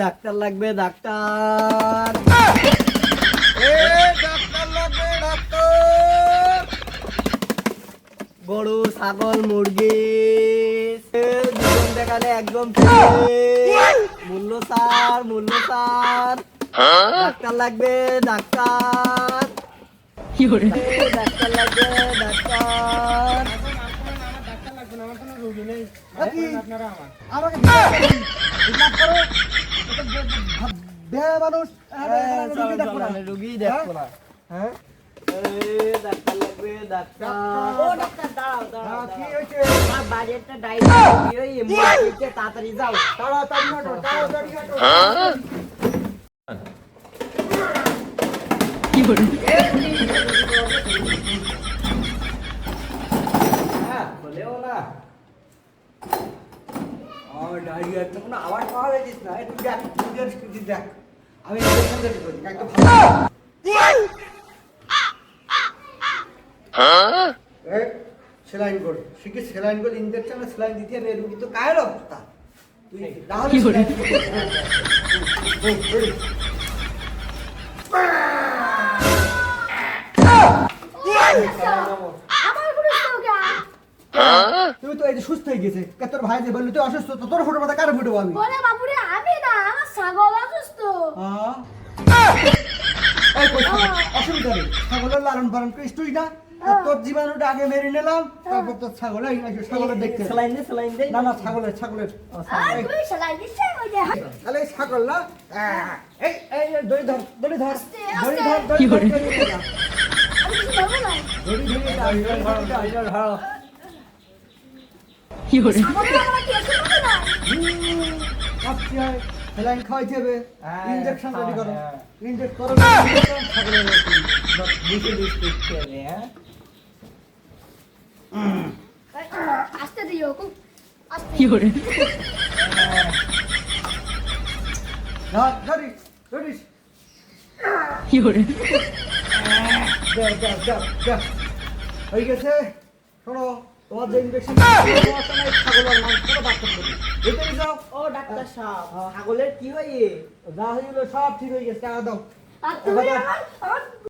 Doctor লাগবে doctor. এ doctor লাগবে ডাক্তার। গরু ছাগল মুরগি। দেখালে একদম মূল্য সার মূল্য সার। ডাক্তার লাগবে ডাক্তার। ডাক্তার লাগবে ডাক্তার। আমাকে বেহায়া মানুষ। এখানে আমি রুগী দেখব না। হ্যাঁ? ডাক্তার লাগবে ডাক্তার। ও ডাক্তার দাঁড়াও দাঁড়াও হ্যাঁ, কি হয়েছে? আমার বাজেটটা ডাইরেক্ট তাড়াতাড়ি যাও। তাড়াতাড়ি হাঁটো, তাড়াতাড়ি হাঁটো। হ্যাঁ বলেও না। আমার ডায়রিয়া একটা কোনো আওয়াজ পাওয়া যাচ্ছিস না। একটু দেখ তুই দেখ, তুই দেখ। আমি একটু সেলাইন কর। শিখে সেলাইন করে ইঞ্জেকশন সেলাইন দিতে হবে রুগী তো কায়ের অবস্থা। তুই তাহলে তুমি তো এই যে সুস্থ হয়ে গেছে। কে তোর ভাই যে বললি তুই অসুস্থ তো তোর ফটো মাথা কার ফটো আমি বলে বাবুরে আমি না আমার ছাগল অসুস্থ। হ্যাঁ? এই কই অসুবিধা নেই। ছাগলের লালন পালন করিস তুই না? আর তোর জীবাণুটা আগে মেরে নিলাম তারপর তোর ছাগল এই এই ছাগলের দেখতে। সেলাইন দে সেলাইন দে। না না ছাগলের ছাগলের। তুই তাহলে এই ছাগল না? এই এই দড়ি ধর দড়ি ধর দড়ি। ধর দড়ি ধর দড়ি ধর। না কি না স্যালাইন খাওয়াইতে হবে ইঞ্জেকশন রেডি করো। ইঞ্জেক্ট করো? দিস দিচ্ছে হ্যাঁ আস্তে দিও খুব আস্তে ধর ধরিস ধরিস দে দে দে দে হয়ে গেছে, শোনো। তোমার যে ইঞ্জেকশন ছাগলের মাংস করে বাচ্চা করবে ভিতরে যাও ও ডাক্তার সাহেব। ছাগলের কি হয় এ? যা হয়ে গেলো সব ঠিক হয়ে গেছে টাকা দাও আর তুমি আমার আমার